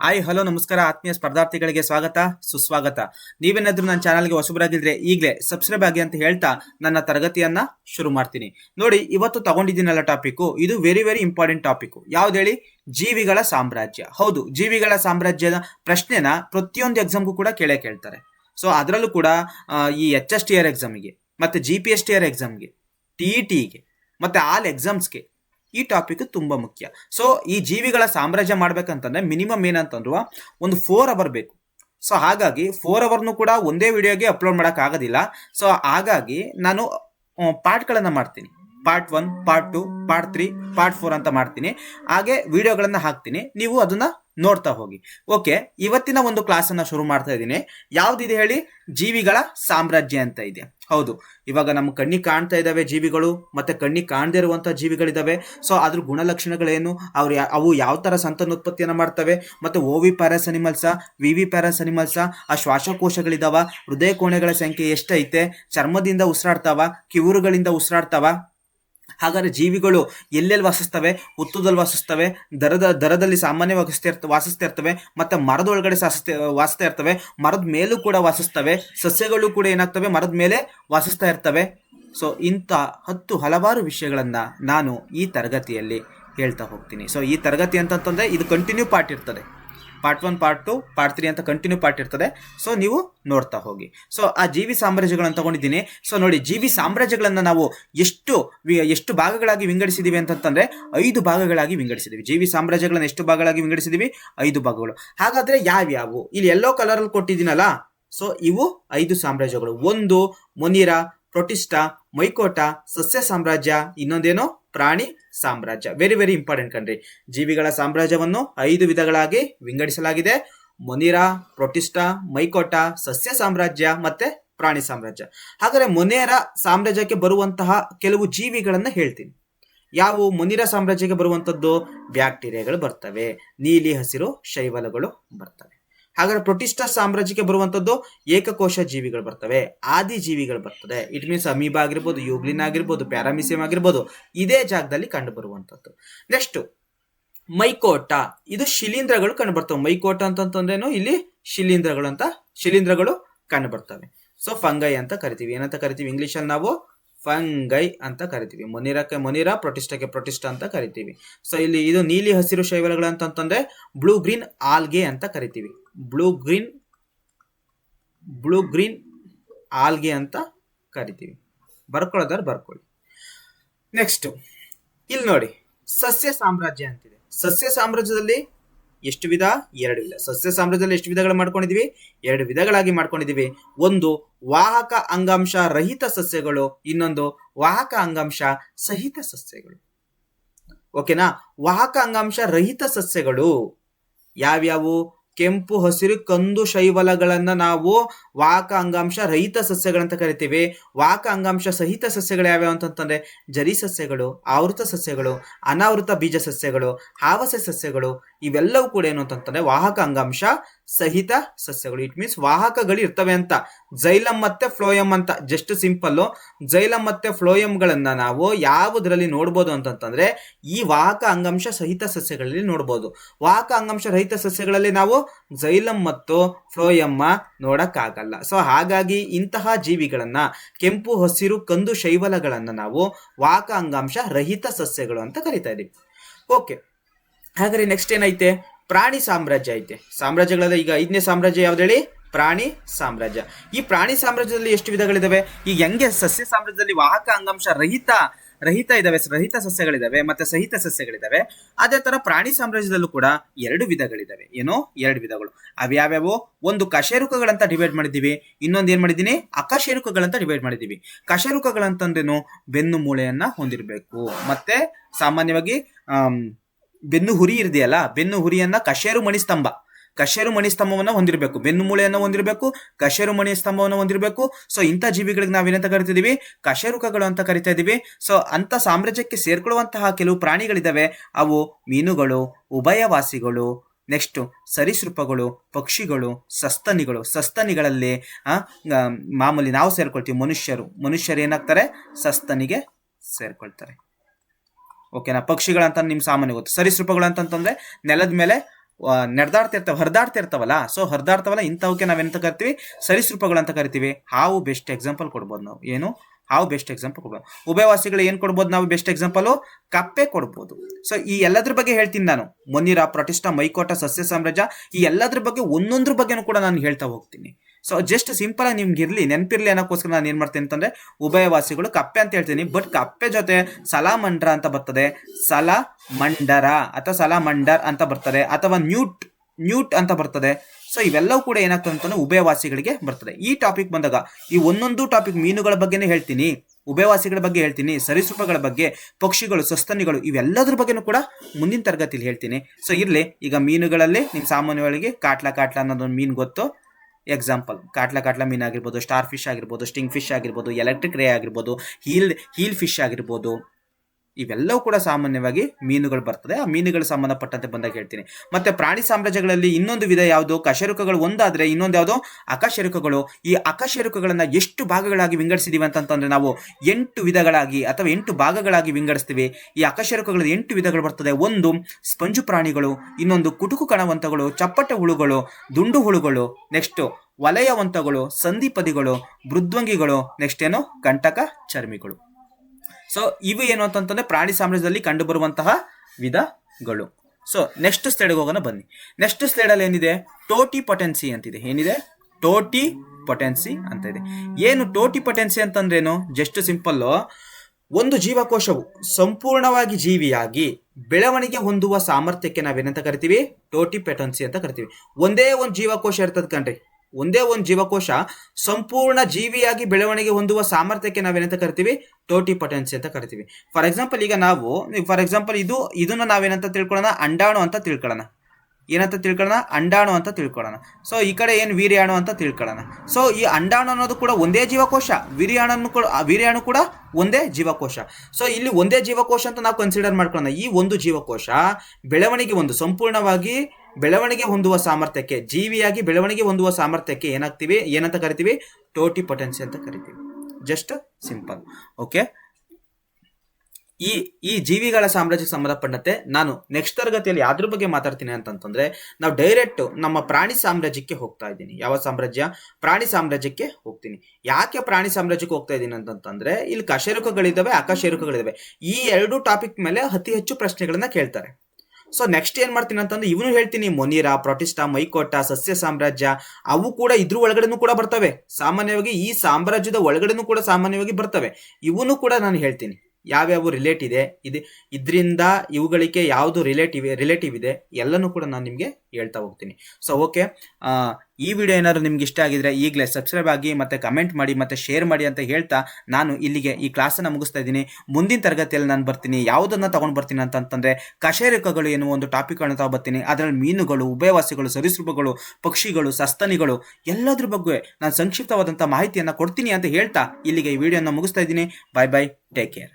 Hi, hello, ನಮಸ್ಕಾರ, ಆತ್ಮೀಯ ಸ್ಪರ್ಧಾರ್ಥಿಗಳಿಗೆ ಸ್ವಾಗತ, ಸುಸ್ವಾಗತ. ನೀವೇನಾದ್ರೂ ನನ್ನ ಚಾನಲ್ಗೆ ಹೊಸಬರಾಗಿದ್ರೆ ಈಗಲೇ ಸಬ್ಸ್ಕ್ರೈಬ್ ಆಗಿ ಅಂತ ಹೇಳ್ತಾ ನನ್ನ ತರಗತಿಯನ್ನ ಶುರು ಮಾಡ್ತೀನಿ. ನೋಡಿ, ಇವತ್ತು ತಗೊಂಡಿದ್ದೀನಲ್ಲ ಟಾಪಿಕ್ ಇದು ವೆರಿ ವೆರಿ ಇಂಪಾರ್ಟೆಂಟ್ ಟಾಪಿಕ್ ಯಾವ್ದು ಹೇಳಿ? ಜೀವಿಗಳ ಸಾಮ್ರಾಜ್ಯ. ಹೌದು, ಜೀವಿಗಳ ಸಾಮ್ರಾಜ್ಯದ ಪ್ರಶ್ನೆನ ಪ್ರತಿಯೊಂದು ಎಕ್ಸಾಮ್ಗೂ ಕೂಡ ಕೇಳೇ ಕೇಳ್ತಾರೆ. ಸೊ ಅದರಲ್ಲೂ ಕೂಡ ಈ ಎಚ್ ಎಸ್ ಟಿ ಆರ್ ಎಕ್ಸಾಮ್ಗೆ ಮತ್ತೆ G P S T R ಎಕ್ಸಾಮ್ಗೆ ಟಿ ಇ ಟಿಗೆ ಮತ್ತೆ ಆಲ್ ಎಕ್ಸಾಮ್ಸ್ಗೆ ಈ ಟಾಪಿಕ್ ತುಂಬಾ ಮುಖ್ಯ. ಸೊ ಈ ಜೀವಿಗಳ ಸಾಮ್ರಾಜ್ಯ ಮಾಡ್ಬೇಕಂತಂದ್ರೆ ಮಿನಿಮಮ್ ಏನಂತಂದ್ರು ಒಂದು ಫೋರ್ ಅವರ್ ಬೇಕು. ಸೊ ಹಾಗಾಗಿ ಫೋರ್ ಅವರ್ನು ಕೂಡ ಒಂದೇ ವಿಡಿಯೋಗೆ ಅಪ್ಲೋಡ್ ಮಾಡಕ್ ಆಗೋದಿಲ್ಲ. ಸೊ ಹಾಗಾಗಿ ನಾನು ಪಾರ್ಟ್ಗಳನ್ನ ಮಾಡ್ತೀನಿ. Part one part two part three part four ಅಂತ ಮಾಡ್ತೀನಿ. ಹಾಗೆ ವಿಡಿಯೋಗಳನ್ನು ಹಾಕ್ತೀನಿ. ನೀವು ಅದನ್ನು ನೋಡ್ತಾ ಹೋಗಿ. ಓಕೆ ಇವತ್ತಿನ ಒಂದು ಕ್ಲಾಸನ್ನು ಶುರು ಮಾಡ್ತಾ ಇದ್ದೀನಿ. ಯಾವುದಿದೆ ಹೇಳಿ? ಜೀವಿಗಳ ಸಾಮ್ರಾಜ್ಯ ಅಂತ ಇದೆ. ಹೌದು. ಇವಾಗ ನಮ್ಮ ಕಣ್ಣಿಗೆ ಕಾಣ್ತಾ ಇದ್ದಾವೆ ಜೀವಿಗಳು, ಮತ್ತೆ ಕಣ್ಣಿಗೆ ಕಾಣದೇ ಇರುವಂಥ ಜೀವಿಗಳಿದಾವೆ. ಸೊ ಅದ್ರ ಗುಣಲಕ್ಷಣಗಳೇನು? ಅವ್ರು ಅವು ಯಾವ ತರ ಸಂತಾನೋತ್ಪತ್ತಿಯನ್ನು ಮಾಡ್ತವೆ? ಮತ್ತೆ ಓ V pairs animals V V pairs animals, ಆ ಶ್ವಾಸಕೋಶಗಳಿದಾವ? ಹೃದಯ ಕೋಣೆಗಳ ಸಂಖ್ಯೆ ಎಷ್ಟೈತೆ? ಚರ್ಮದಿಂದ ಉಸಿರಾಡ್ತಾವ? ಕಿವುರುಗಳಿಂದ ಉಸಿರಾಡ್ತಾವ? ಹಾಗಾದ್ರೆ ಜೀವಿಗಳು ಎಲ್ಲೆಲ್ಲಿ ವಾಸಿಸ್ತವೆ? ಹುತ್ತದಲ್ಲಿ ವಾಸಿಸ್ತವೆ, ದರದ, ದರದಲ್ಲಿ ಸಾಮಾನ್ಯವಾಗಿ ವಾಸಿಸ್ತಾ ಇರ್ತ, ವಾಸಿಸ್ತಾ ಇರ್ತವೆ, ಮತ್ತೆ ಮರದ ಒಳಗಡೆ ವಾಸಿಸ್ತಾ ಇರ್ತವೆ, ಮರದ ಮೇಲೂ ಕೂಡ ವಾಸಿಸ್ತವೆ, ಸಸ್ಯಗಳು ಕೂಡ ಏನಾಗ್ತವೆ? ಮರದ ಮೇಲೆ ವಾಸಿಸ್ತಾ ಇರ್ತವೆ. ಸೊ ಇಂಥ ಹತ್ತು ಹಲವಾರು ವಿಷಯಗಳನ್ನು ನಾನು ಈ ತರಗತಿಯಲ್ಲಿ ಹೇಳ್ತಾ ಹೋಗ್ತೀನಿ. ಸೊ ಈ ತರಗತಿ ಅಂತಂತಂದರೆ ಇದು ಕಂಟಿನ್ಯೂ ಪಾರ್ಟ್ ಇರ್ತದೆ. Part one part two part three ಅಂತ ಕಂಟಿನ್ಯೂ ಪಾರ್ಟ್ ಇರ್ತದೆ. ಸೊ ನೀವು ನೋಡ್ತಾ ಹೋಗಿ. ಸೊ ಆ ಜೀವಿ ಸಾಮ್ರಾಜ್ಯಗಳನ್ನು ತಗೊಂಡಿದ್ದೀನಿ. ಸೊ ನೋಡಿ, ಜೀವಿ ಸಾಮ್ರಾಜ್ಯಗಳನ್ನು ನಾವು ಎಷ್ಟು ಎಷ್ಟು ಭಾಗಗಳಾಗಿ ವಿಂಗಡಿಸಿದೀವಿ ಅಂತಂತಂದ್ರೆ ಐದು ಭಾಗಗಳಾಗಿ ವಿಂಗಡಿಸಿದೀವಿ. ಜೀವಿ ಸಾಮ್ರಾಜ್ಯಗಳನ್ನು ಎಷ್ಟು ಭಾಗಗಳಾಗಿ ವಿಂಗಡಿಸಿದೀವಿ? ಐದು ಭಾಗಗಳು. ಹಾಗಾದ್ರೆ ಯಾವ್ಯಾವು? ಇಲ್ಲಿ ಎಲ್ಲೋ ಕಲರ್ ಅಲ್ಲಿ ಕೊಟ್ಟಿದ್ದೀನಲ್ಲ? ಸೊ ಇವು ಐದು ಸಾಮ್ರಾಜ್ಯಗಳು. ಒಂದು ಮೊನಿರಾ ಪ್ರೊಟಿಸ್ಟಾ ಮೈಕೋಟ, ಸಸ್ಯ ಸಾಮ್ರಾಜ್ಯ, ಇನ್ನೊಂದೇನು? ಪ್ರಾಣಿ ಸಾಮ್ರಾಜ್ಯ. ವೆರಿ ವೆರಿ ಇಂಪಾರ್ಟೆಂಟ್ ಕಣ್ರಿ. ಜೀವಿಗಳ ಸಾಮ್ರಾಜ್ಯವನ್ನು ಐದು ವಿಧಗಳಾಗಿ ವಿಂಗಡಿಸಲಾಗಿದೆ. ಮೊನಿರಾ, ಪ್ರೊಟಿಸ್ಟಾ, ಮೈಕೋಟ, ಸಸ್ಯ ಸಾಮ್ರಾಜ್ಯ ಮತ್ತೆ ಪ್ರಾಣಿ ಸಾಮ್ರಾಜ್ಯ. ಹಾಗಾದ್ರೆ ಮೊನೇರ ಸಾಮ್ರಾಜ್ಯಕ್ಕೆ ಬರುವಂತಹ ಕೆಲವು ಜೀವಿಗಳನ್ನ ಹೇಳ್ತೀನಿ. ಯಾವ ಮುನಿರ ಸಾಮ್ರಾಜ್ಯಕ್ಕೆ ಬರುವಂತದ್ದು ಬ್ಯಾಕ್ಟೀರಿಯಾಗಳು ಬರ್ತವೆ. ನೀಲಿ ಹಸಿರು ಶೈವಲಗಳು ಬರ್ತವೆ. ಹಾಗಾದ್ರೆ ಪ್ರೊಟಿಸ್ಟಾ ಸಾಮ್ರಾಜ್ಯಕ್ಕೆ ಬರುವಂತದ್ದು ಏಕಕೋಶ ಜೀವಿಗಳು ಬರ್ತವೆ, ಆದಿ ಜೀವಿಗಳು ಬರ್ತದೆ. ಇಟ್ ಮೀನ್ಸ್ ಅಮೀಬಾ ಆಗಿರ್ಬೋದು, ಯೂಗ್ಲಿನ್ ಆಗಿರ್ಬೋದು, ಪ್ಯಾರಾಮಿಸಿಯಂ ಆಗಿರ್ಬೋದು, ಇದೇ ಜಾಗದಲ್ಲಿ ಕಂಡು ಬರುವಂತದ್ದು ನೆಕ್ಸ್ಟ್ ಮೈಕೋಟ. ಇದು ಶಿಲೀಂಧ್ರಗಳು ಕಂಡು ಬರ್ತವೆ ಮೈಕೋಟ ಅಂತಂತಂದ್ರೇನು ಇಲ್ಲಿ ಶಿಲೀಂಧ್ರಗಳು ಅಂತ, ಶಿಲೀಂಧ್ರಗಳು ಕಂಡು ಬರ್ತವೆ ಸೊ ಫಂಗೈ ಅಂತ ಕರಿತೀವಿ. ಏನಂತ ಕರಿತೀವಿ? ಇಂಗ್ಲಿಷ್ ಅಲ್ಲಿ ನಾವು ಫಂಗೈ ಅಂತ ಕರಿತೀವಿ. ಮೊನಿರಕ್ಕೆ ಮೊನಿರ ಪ್ರೊಟಿಸ್ಟಕ್ಕೆ ಪ್ರೊಟಿಸ್ಟ ಅಂತ ಕರಿತೀವಿ. ಸೊ ಇಲ್ಲಿ ಇದು ನೀಲಿ ಹಸಿರು ಶೈವಲಗಳು ಅಂತಂತಂದ್ರೆ ಬ್ಲೂ ಗ್ರೀನ್ ಆಲ್ಗೆ ಅಂತ ಕರಿತೀವಿ. Blue green blue green algae ಅಂತ ಕರಿತೀವಿ. ಬರ್ಕೊಳ್ಳೋದಾದ್ರೆ ಬರ್ಕೊಳ್ಳಿ. ನೆಕ್ಸ್ಟ್ ಇಲ್ಲಿ ನೋಡಿ, ಸಸ್ಯ ಸಾಮ್ರಾಜ್ಯ ಅಂತಿದೆ. ಸಸ್ಯ ಸಾಮ್ರಾಜ್ಯದಲ್ಲಿ ಎಷ್ಟು ವಿಧ? ಎರಡು ವಿಧ. ಸಸ್ಯ ಸಾಮ್ರಾಜ್ಯದಲ್ಲಿ ಎಷ್ಟು ವಿಧಗಳು ಮಾಡ್ಕೊಂಡಿದೀವಿ? ಎರಡು ವಿಧಗಳಾಗಿ ಮಾಡ್ಕೊಂಡಿದೀವಿ. ಒಂದು ವಾಹಕ ಅಂಗಾಂಶ ರಹಿತ ಸಸ್ಯಗಳು, ಇನ್ನೊಂದು ವಾಹಕ ಅಂಗಾಂಶ ಸಹಿತ ಸಸ್ಯಗಳು. ಓಕೆನಾ ವಾಹಕ ಅಂಗಾಂಶ ರಹಿತ ಸಸ್ಯಗಳು ಯಾವ್ಯಾವು? ಕೆಂಪು ಹಸಿರು ಕಂದು ಶೈವಲಗಳನ್ನ ನಾವು ವಾಕ ಅಂಗಾಂಶ ರಹಿತ ಸಸ್ಯಗಳಂತ ಕರಿತೀವಿ. ವಾಕ ಅಂಗಾಂಶ ಸಹಿತ ಸಸ್ಯಗಳು ಯಾವ್ಯಾವ ಅಂತಂತಂದ್ರೆ ಜರಿ ಸಸ್ಯಗಳು, ಆವೃತ ಸಸ್ಯಗಳು, ಅನಾವೃತ ಬೀಜ ಸಸ್ಯಗಳು, ಹಾವಸೆ ಸಸ್ಯಗಳು ಇವೆಲ್ಲವೂ ಕೂಡ ಏನು ಅಂತಂತಂದ್ರೆ ವಾಹಕ ಅಂಗಾಂಶ ಸಹಿತ ಸಸ್ಯಗಳು. ಇಟ್ ಮೀನ್ಸ್ ವಾಹಕಗಳು ಇರ್ತವೆ ಅಂತ. ಜೈಲಂ ಮತ್ತೆ ಫ್ಲೋಯಂ ಅಂತ. ಜಸ್ಟ್ ಸಿಂಪಲ್ ಜೈಲಂ ಮತ್ತೆ ಫ್ಲೋಯಂಗಳನ್ನ ನಾವು ಯಾವುದರಲ್ಲಿ ನೋಡ್ಬೋದು ಅಂತಂತಂದ್ರೆ ಈ ವಾಹಕ ಅಂಗಾಂಶ ಸಹಿತ ಸಸ್ಯಗಳಲ್ಲಿ ನೋಡ್ಬೋದು. ವಾಹಕ ಅಂಗಾಂಶ ರಹಿತ ಸಸ್ಯಗಳಲ್ಲಿ ನಾವು ಜೈಲಂ ಮತ್ತು ಫ್ಲೋಯಮ್ಮ ನೋಡಕ್ಕಾಗಲ್ಲ. ಸೊ ಹಾಗಾಗಿ ಇಂತಹ ಜೀವಿಗಳನ್ನ ಕೆಂಪು, ಹಸಿರು, ಕಂದು, ಶೈವಲಗಳನ್ನ ನಾವು ವಾಹಕ ಅಂಗಾಂಶ ರಹಿತ ಸಸ್ಯಗಳು ಅಂತ ಕರಿತಾ ಇದೀವಿ. ಓಕೆ ಹಾಗಾದ್ರೆ ನೆಕ್ಸ್ಟ್ ಏನೈತೆ? ಪ್ರಾಣಿ ಸಾಮ್ರಾಜ್ಯ ಐತೆ. ಸಾಮ್ರಾಜ್ಯಗಳಾದ ಈಗ ಐದನೇ ಸಾಮ್ರಾಜ್ಯ ಯಾವ್ದು ಹೇಳಿ? ಪ್ರಾಣಿ ಸಾಮ್ರಾಜ್ಯ. ಈ ಪ್ರಾಣಿ ಸಾಮ್ರಾಜ್ಯದಲ್ಲಿ ಎಷ್ಟು ವಿಧಗಳಿದಾವೆ? ಈ ಹೆಂಗೆ ಸಸ್ಯ ಸಾಮ್ರಾಜ್ಯದಲ್ಲಿ ವಾಹಕ ಅಂಗಾಂಶ ರಹಿತ ರಹಿತ ಇದಾವೆ. ರಹಿತ ಸಸ್ಯಗಳಿದಾವೆ ಮತ್ತೆ ಸಹಿತ ಸಸ್ಯಗಳಿದಾವೆ. ಅದೇ ತರ ಪ್ರಾಣಿ ಸಾಮ್ರಾಜ್ಯದಲ್ಲೂ ಕೂಡ ಎರಡು ವಿಧಗಳಿದಾವೆ. ಏನೋ? ಎರಡು ವಿಧಗಳು. ಅವ್ಯಾವ್ಯಾವು? ಒಂದು ಕಶೇರುಕಗಳಂತ ಡಿವೈಡ್ ಮಾಡಿದ್ದೀವಿ. ಇನ್ನೊಂದು ಏನ್ ಮಾಡಿದೀನಿ ಅಕಶೇರುಕಗಳಂತ ಡಿವೈಡ್ ಮಾಡಿದ್ದೀವಿ. ಕಶೇರುಕಗಳಂತಂದ್ರೇನು? ಬೆನ್ನು ಮೂಳೆಯನ್ನ ಹೊಂದಿರಬೇಕು. ಮತ್ತೆ ಸಾಮಾನ್ಯವಾಗಿ ಬೆನ್ನು ಹುರಿ ಇದೆಯಲ್ಲ ಬೆನ್ನು ಹುರಿಯನ್ನ ಕಶೇರು ಮಣಿಸ್ತಂಭ ಕಶೇರು ಮಣಿ ಸ್ತಂಭವನ್ನ ಹೊಂದಿರಬೇಕು. ಬೆನ್ನು ಮೂಳೆಯನ್ನು ಹೊಂದಿರಬೇಕು, ಕಶೇರು ಮಣಿ ಸ್ತಂಭವನ್ನ ಹೊಂದಿರಬೇಕು. ಸೊ ಇಂಥ ಜೀವಿಗಳಿಗೆ ನಾವೇನಂತ ಕರಿತಿದೀವಿ ಕಶೇರುಕಗಳು ಅಂತ ಕರಿತಾ ಇದೀವಿ ಸೊ ಅಂತ ಸಾಮ್ರಾಜ್ಯಕ್ಕೆ ಸೇರ್ಕೊಳ್ಳುವಂತಹ ಕೆಲವು ಪ್ರಾಣಿಗಳಿದ್ದಾವೆ ಅವು ಮೀನುಗಳು, ಉಭಯವಾಸಿಗಳು, ನೆಕ್ಸ್ಟ್ ಸರೀಸೃಪಗಳು, ಪಕ್ಷಿಗಳು, ಸಸ್ತನಿಗಳು. ಸಸ್ತನಿಗಳಲ್ಲಿ ಮಾಮೂಲಿ ನಾವು ಸೇರ್ಕೊಳ್ತೀವಿ ಮನುಷ್ಯರು. ಮನುಷ್ಯರು ಏನಾಗ್ತಾರೆ? ಸಸ್ತನಿಗೆ ಸೇರ್ಕೊಳ್ತಾರೆ. ಓಕೆನಾ? ಪಕ್ಷಿಗಳಂತ ನಿಮ್ ಸಾಮಾನ್ಯ ಗೊತ್ತು. ಸರೀಸೃಪಗಳು ಅಂತಂತಂದ್ರೆ ನೆಲದ ಮೇಲೆ ನಡೆದಾಡ್ತಿರ್ತಾವ ಹರಿದಾಡ್ತಿರ್ತಾವಲ್ಲ ಸೊ ಹರಿದಾಡ್ತಾವಲ್ಲ ಇಂಥವಕ್ಕೆ ನಾವೆಂತ ಕರಿತೀವಿ? ಸರೀಸೃಪಗಳು ಅಂತ ಕರಿತೀವಿ. ಹಾವು ಬೆಸ್ಟ್ ಎಕ್ಸಾಂಪಲ್ ಕೊಡ್ಬೋದು ನಾವು. ಏನು? ಹಾವು ಬೆಸ್ಟ್ ಎಕ್ಸಾಂಪಲ್ ಕೊಡ್ಬೋದು. ಉಭಯವಾಸಿಗಳು ಏನು ಕೊಡ್ಬೋದು ನಾವು ಬೆಸ್ಟ್ ಎಕ್ಸಾಂಪಲು? ಕಪ್ಪೆ ಕೊಡ್ಬೋದು. ಸೊ ಈ ಎಲ್ಲದ್ರ ಬಗ್ಗೆ ಹೇಳ್ತೀನಿ ನಾನು. ಮೊನ್ನಿರ ಪ್ರತಿಷ್ಠಾ, ಮೈಕೋಟ, ಸಸ್ಯ ಸಾಮ್ರಾಜ್ಯ, ಈ ಎಲ್ಲದ್ರ ಬಗ್ಗೆ ಒಂದೊಂದ್ರ ಬಗ್ಗೆನೂ ಕೂಡ ನಾನು ಹೇಳ್ತಾ ಹೋಗ್ತೀನಿ. ಸೊ ಜಸ್ಟ್ ಸಿಂಪಲ್ ಆಗಿ ನಿಮ್ಗೆ ಇರಲಿ, ನೆನಪಿರ್ಲಿ ಅನ್ನೋಕ್ಕೋಸ್ಕರ ನಾನು ಏನು ಮಾಡ್ತೀನಿ ಅಂತಂದ್ರೆ, ಉಭಯವಾಸಿಗಳು ಕಪ್ಪೆ ಅಂತ ಹೇಳ್ತೀನಿ. ಬಟ್ ಕಪ್ಪೆ ಜೊತೆ ಸಲಾಮಂಡ್ರ ಅಂತ ಬರ್ತದೆ. ಸಲಾಮಂಡರ ಅಥವಾ ಸಲಾಮಂಡರ್ ಅಂತ ಬರ್ತದೆ. ಅಥವಾ ನ್ಯೂಟ್ ನ್ಯೂಟ್ ಅಂತ ಬರ್ತದೆ. ಸೊ ಇವೆಲ್ಲವೂ ಕೂಡ ಏನಾಗ್ತದೆ ಅಂತಂದ್ರೆ ಉಭಯವಾಸಿಗಳಿಗೆ ಬರ್ತದೆ. ಈ ಟಾಪಿಕ್ ಬಂದಾಗ, ಈ ಒಂದೊಂದು ಟಾಪಿಕ್ ಮೀನುಗಳ ಬಗ್ಗೆನೇ ಹೇಳ್ತೀನಿ, ಉಭಯವಾಸಿಗಳ ಬಗ್ಗೆ ಹೇಳ್ತೀನಿ, ಸರೀಸೃಪಗಳ ಬಗ್ಗೆ, ಪಕ್ಷಿಗಳು, ಸಸ್ತನಿಗಳು, ಇವೆಲ್ಲದ್ರ ಬಗ್ಗೆನೂ ಕೂಡ ಮುಂದಿನ ತರಗತಿಲಿ ಹೇಳ್ತೀನಿ. ಸೊ ಇರಲಿ, ಈಗ ಮೀನುಗಳಲ್ಲಿ ನಿಮ್ಮ ಸಾಮಾನ್ಯವಾಗಿ ಕಾಟ್ಲಾ ಕಾಟ್ಲಾ ಅನ್ನೋದೊಂದು ಮೀನು ಗೊತ್ತು ಎಕ್ಸಾಂಪಲ್ ಕಾಟ್ಲಾ ಕಾಟ್ಲ ಮೀನ್ ಆಗಿರ್ಬೋದು ಸ್ಟಾರ್ ಫಿಶ್ ಆಗಿರ್ಬೋದು ಸ್ಟಿಂಗ್ ಫಿಶ್ ಆಗಿರ್ಬೋದು ಎಲೆಕ್ಟ್ರಿಕ್ ರೇ ಆಗಿರ್ಬೋದು ಹೀಲ್ ಹೀಲ್ ಫಿಶ್ ಆಗಿರ್ಬೋದು ಇವೆಲ್ಲವೂ ಕೂಡ ಸಾಮಾನ್ಯವಾಗಿ ಮೀನುಗಳು ಬರ್ತದೆ. ಆ ಮೀನುಗಳು ಸಂಬಂಧಪಟ್ಟಂತೆ ಬಂದಾಗ ಹೇಳ್ತೀನಿ. ಮತ್ತೆ ಪ್ರಾಣಿ ಸಾಮ್ರಾಜ್ಯಗಳಲ್ಲಿ ಇನ್ನೊಂದು ವಿಧ ಯಾವುದು? ಕಶೇರುಕಗಳು ಒಂದಾದ್ರೆ ಇನ್ನೊಂದು ಯಾವುದು? ಅಕಶೇರುಕಗಳು. ಈ ಅಕಶೇರುಕಗಳನ್ನ ಎಷ್ಟು ಭಾಗಗಳಾಗಿ ವಿಂಗಡಿಸಿದೀವಿ ಅಂತಂತಂದ್ರೆ ನಾವು ಎಂಟು ವಿಧಗಳಾಗಿ ಅಥವಾ ಎಂಟು ಭಾಗಗಳಾಗಿ ವಿಂಗಡಿಸ್ತೀವಿ. ಈ ಅಕಶೇರುಕಗಳ ಎಂಟು ವಿಧಗಳು ಬರ್ತದೆ. ಒಂದು ಸ್ಪಂಜು ಪ್ರಾಣಿಗಳು, ಇನ್ನೊಂದು ಕುಟುಕು ಕಣವಂತಗಳು, ಚಪ್ಪಟೆ ಹುಳುಗಳು, ದುಂಡು ಹುಳುಗಳು, ನೆಕ್ಸ್ಟ್ ವಲಯವಂತಗಳು, ಸಂಧಿಪದಿಗಳು, ಮೃದ್ವಂಗಿಗಳು ನೆಕ್ಸ್ಟ್ ಏನು ಕಂಟಕ ಚರ್ಮಿಗಳು. ಸೊ ಇವು ಏನು ಅಂತಂತಂದ್ರೆ ಪ್ರಾಣಿ ಸಾಮ್ರಾಜ್ಯದಲ್ಲಿ ಕಂಡು ಬರುವಂತಹ ವಿಧಗಳು ಸೊ ನೆಕ್ಸ್ಟ್ ಸ್ಲೈಡ್ಗೆ ಹೋಗೋಣ ಬನ್ನಿ. ನೆಕ್ಸ್ಟ್ ಸ್ಲೈಡಲ್ಲಿ ಏನಿದೆ? ಟೋಟಿ ಪೊಟೆನ್ಸಿ ಅಂತಿದೆ. ಏನಿದೆ? ಟೋಟಿ ಪೊಟೆನ್ಸಿ ಅಂತ ಇದೆ ಏನು ಟೋಟಿ ಪೊಟೆನ್ಸಿ ಅಂತಂದ್ರೇನು? ಜಸ್ಟ್ ಸಿಂಪಲ್ ಒಂದು ಜೀವಕೋಶವು ಸಂಪೂರ್ಣವಾಗಿ ಜೀವಿಯಾಗಿ ಬೆಳವಣಿಗೆ ಹೊಂದುವ ಸಾಮರ್ಥ್ಯಕ್ಕೆ ನಾವೇನಂತ ಕರಿತೀವಿ? ಟೋಟಿ ಪೆಟನ್ಸಿ ಅಂತ ಕರಿತೀವಿ. ಒಂದೇ ಒಂದು ಜೀವಕೋಶ ಇರ್ತದ ಕಣ್ರಿ. ಒಂದೇ ಒಂದು ಜೀವಕೋಶ ಸಂಪೂರ್ಣ ಜೀವಿಯಾಗಿ ಬೆಳವಣಿಗೆ ಹೊಂದುವ ಸಾಮರ್ಥ್ಯಕ್ಕೆ ನಾವೇನಂತ ಕರಿತೀವಿ? ಟೋಟಿ ಪೊಟೆನ್ಸಿ ಅಂತ ಕರಿತೀವಿ. ಫಾರ್ ಎಕ್ಸಾಂಪಲ್ ಈಗ ನಾವು ಫಾರ್ ಎಕ್ಸಾಂಪಲ್ ಇದು, ಇದನ್ನ ನಾವೇನಂತ ತಿಳ್ಕೊಳ್ಳೋಣ? ಅಂಡಾಣು ಅಂತ ತಿಳ್ಕೊಳ್ಳೋಣ. ಏನಂತ ತಿಳ್ಕೊಳ್ಳೋಣ? ಅಂಡಾಣು ಅಂತ ತಿಳ್ಕೊಳ್ಳೋಣ. ಸೊ ಈ ಕಡೆ ಏನು ವೀರ್ಯಾಣು ಅಂತ ತಿಳ್ಕೊಳ್ಳೋಣ. ಸೊ ಈ ಅಂಡಾಣು ಅನ್ನೋದು ಕೂಡ ಒಂದೇ ಜೀವಕೋಶ ವೀರ್ಯಾಣು ಕೂಡ ವೀರ್ಯಾಣು ಕೂಡ ಒಂದೇ ಜೀವಕೋಶ. ಸೊ ಇಲ್ಲಿ ಒಂದೇ ಜೀವಕೋಶ ಅಂತ ನಾವು ಕನ್ಸಿಡರ್ ಮಾಡ್ಕೊಳ್ಳೋಣ. ಈ ಒಂದು ಜೀವಕೋಶ ಬೆಳವಣಿಗೆ ಒಂದು, ಸಂಪೂರ್ಣವಾಗಿ ಬೆಳವಣಿಗೆ ಹೊಂದುವ ಸಾಮರ್ಥ್ಯಕ್ಕೆ, ಜೀವಿಯಾಗಿ ಬೆಳವಣಿಗೆ ಹೊಂದುವ ಸಾಮರ್ಥ್ಯಕ್ಕೆ ಏನಾಗ್ತೀವಿ? ಏನಂತ ಕರಿತೀವಿ? ಟೋಟಿ ಪೊಟೆನ್ಸಿ ಅಂತ ಕರಿತೀವಿ. ಜಸ್ಟ್ ಸಿಂಪಲ್ ಓಕೆ ಈ ಈ ಜೀವಿಗಳ ಸಾಮ್ರಾಜ್ಯಕ್ಕೆ ಸಂಬಂಧಪಟ್ಟಂತೆ ನಾನು ನೆಕ್ಸ್ಟ್ ತರಗತಿಯಲ್ಲಿ ಯಾವ್ದ್ರ ಬಗ್ಗೆ ಮಾತಾಡ್ತೀನಿ ಅಂತಂತಂದ್ರೆ, ನಾವು ಡೈರೆಕ್ಟ್ ನಮ್ಮ ಪ್ರಾಣಿ ಸಾಮ್ರಾಜ್ಯಕ್ಕೆ ಹೋಗ್ತಾ ಇದ್ದೀನಿ. ಯಾವ ಸಾಮ್ರಾಜ್ಯ? ಪ್ರಾಣಿ ಸಾಮ್ರಾಜ್ಯಕ್ಕೆ ಹೋಗ್ತೀನಿ. ಯಾಕೆ ಪ್ರಾಣಿ ಸಾಮ್ರಾಜ್ಯಕ್ಕೆ ಹೋಗ್ತಾ ಇದ್ದೀನಿ ಅಂತಂತಂದ್ರೆ, ಇಲ್ಲಿ ಕಶೇರುಕಗಳಿದ್ದಾವೆ ಅಕಶೇರುಕಗಳಿದಾವೆ ಈ ಎರಡು ಟಾಪಿಕ್ ಮೇಲೆ ಅತಿ ಹೆಚ್ಚು ಪ್ರಶ್ನೆಗಳನ್ನ ಕೇಳ್ತಾರೆ. ಸೊ ನೆಕ್ಸ್ಟ್ ಏನ್ ಮಾಡ್ತೀನಿ ಅಂತಂದ್ರೆ ಇವನು ಹೇಳ್ತೀನಿ, ಮೊನಿರಾ ಪ್ರೊಟಿಸ್ಟಾ ಮೈಕೋಟ, ಸಸ್ಯ ಸಾಮ್ರಾಜ್ಯ, ಅವು ಕೂಡ ಇದ್ರ ಒಳಗಡೆನೂ ಕೂಡ ಬರ್ತವೆ. ಸಾಮಾನ್ಯವಾಗಿ ಈ ಸಾಮ್ರಾಜ್ಯದ ಒಳಗಡೆನೂ ಕೂಡ ಸಾಮಾನ್ಯವಾಗಿ ಬರ್ತವೆ. ಇವನು ಕೂಡ ನಾನು ಹೇಳ್ತೀನಿ, ಯಾವ್ಯಾವ ರಿಲೇಟ್ ಇದೆ, ಇದು, ಇದರಿಂದ ಇವುಗಳಿಗೆ ಯಾವುದು ರಿಲೇಟಿವ್ ರಿಲೇಟಿವ್ ಇದೆ, ಎಲ್ಲನೂ ಕೂಡ ನಾನು ನಿಮಗೆ ಹೇಳ್ತಾ ಹೋಗ್ತೀನಿ. ಸೊ ಓಕೆ ಈ ವಿಡಿಯೋ ಏನಾದರೂ ನಿಮ್ಗೆ ಇಷ್ಟ ಆಗಿದ್ರೆ ಈಗಲೇ ಸಬ್ಸ್ಕ್ರೈಬ್ ಆಗಿ ಮತ್ತೆ ಕಮೆಂಟ್ ಮಾಡಿ ಮತ್ತೆ ಶೇರ್ ಮಾಡಿ ಅಂತ ಹೇಳ್ತಾ ನಾನು ಇಲ್ಲಿಗೆ ಈ ಕ್ಲಾಸನ್ನು ಮುಗಿಸ್ತಾ ಇದ್ದೀನಿ. ಮುಂದಿನ ತರಗತಿಯಲ್ಲಿ ನಾನು ಬರ್ತೀನಿ. ಯಾವುದನ್ನ ತಗೊಂಡು ಬರ್ತೀನಿ ಅಂತಂತಂದರೆ ಕಶೇರುಕಗಳು ಎನ್ನುವ ಒಂದು ಟಾಪಿಕ್ ಅನ್ನು ತಗೊಂಡು ಬರ್ತೀನಿ. ಅದರಲ್ಲಿ ಮೀನುಗಳು, ಉಭಯವಾಸಿಗಳು, ಸರೀಸೃಪಗಳು, ಪಕ್ಷಿಗಳು, ಸಸ್ತನಿಗಳು ಎಲ್ಲದ್ರ ಬಗ್ಗೆ ನಾನು ಸಂಕ್ಷಿಪ್ತವಾದಂಥ ಮಾಹಿತಿಯನ್ನು ಕೊಡ್ತೀನಿ ಅಂತ ಹೇಳ್ತಾ ಇಲ್ಲಿಗೆ ಈ ವಿಡಿಯೋನ ಮುಗಿಸ್ತಾ ಇದ್ದೀನಿ. ಬಾಯ್ ಬಾಯ್ ಟೇಕ್ ಕೇರ್